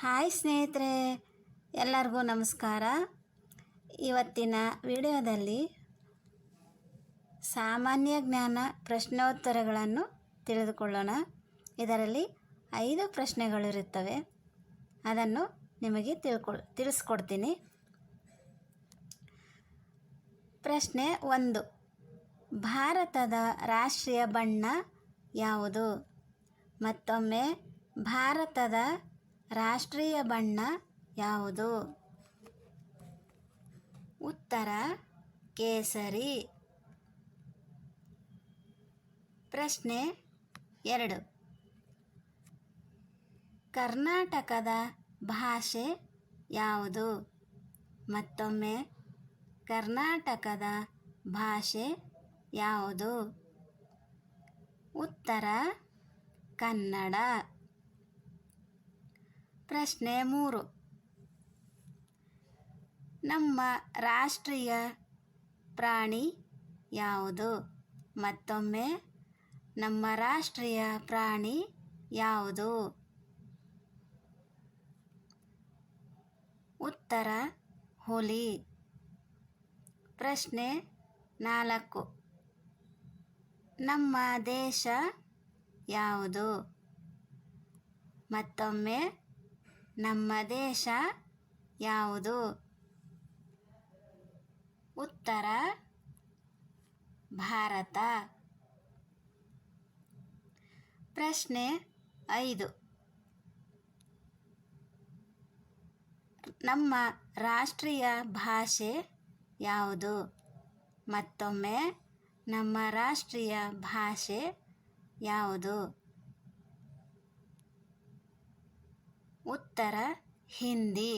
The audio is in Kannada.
ಹಾಯ್ ಸ್ನೇಹಿತರೆ, ಎಲ್ಲರಿಗೂ ನಮಸ್ಕಾರ. ಇವತ್ತಿನ ವಿಡಿಯೋದಲ್ಲಿ ಸಾಮಾನ್ಯ ಜ್ಞಾನ ಪ್ರಶ್ನೋತ್ತರಗಳನ್ನು ತಿಳಿದುಕೊಳ್ಳೋಣ. ಇದರಲ್ಲಿ ಐದು ಪ್ರಶ್ನೆಗಳಿರುತ್ತವೆ ಅದನ್ನು ನಿಮಗೆ ತಿಳ್ಕೊಳ್, ತಿಳಿಸ್ಕೊಡ್ತೀನಿ. ಪ್ರಶ್ನೆ ಒಂದು, ಭಾರತದ ರಾಷ್ಟ್ರೀಯ ಬಣ್ಣ ಯಾವುದು? ಮತ್ತೊಮ್ಮೆ, ಭಾರತದ ರಾಷ್ಟ್ರೀಯ ಬಣ್ಣ ಯಾವುದು? ಉತ್ತರ, ಕೇಸರಿ. ಪ್ರಶ್ನೆ ಎರಡು. ಕರ್ನಾಟಕದ ಭಾಷೆ ಯಾವುದು? ಮತ್ತೊಮ್ಮೆ, ಕರ್ನಾಟಕದ ಭಾಷೆ ಯಾವುದು? ಉತ್ತರ, ಕನ್ನಡ. ಪ್ರಶ್ನೆ ಮೂರು. ನಮ್ಮ ರಾಷ್ಟ್ರೀಯ ಪ್ರಾಣಿ ಯಾವುದು? ಮತ್ತೊಮ್ಮೆ, ನಮ್ಮ ರಾಷ್ಟ್ರೀಯ ಪ್ರಾಣಿ ಯಾವುದು? ಉತ್ತರ, ಹುಲಿ. ಪ್ರಶ್ನೆ ನಾಲ್ಕು. ನಮ್ಮ ದೇಶ ಯಾವುದು? ಮತ್ತೊಮ್ಮೆ ನಮ್ಮ ದೇಶ ಯಾವುದು? ಉತ್ತರ, ಭಾರತ. ಪ್ರಶ್ನೆ ಐದು. ನಮ್ಮ ರಾಷ್ಟ್ರೀಯ ಭಾಷೆ ಯಾವುದು? ಮತ್ತೊಮ್ಮೆ, ನಮ್ಮ ರಾಷ್ಟ್ರೀಯ ಭಾಷೆ ಯಾವುದು? ಉತ್ತರ ಹಿಂದಿ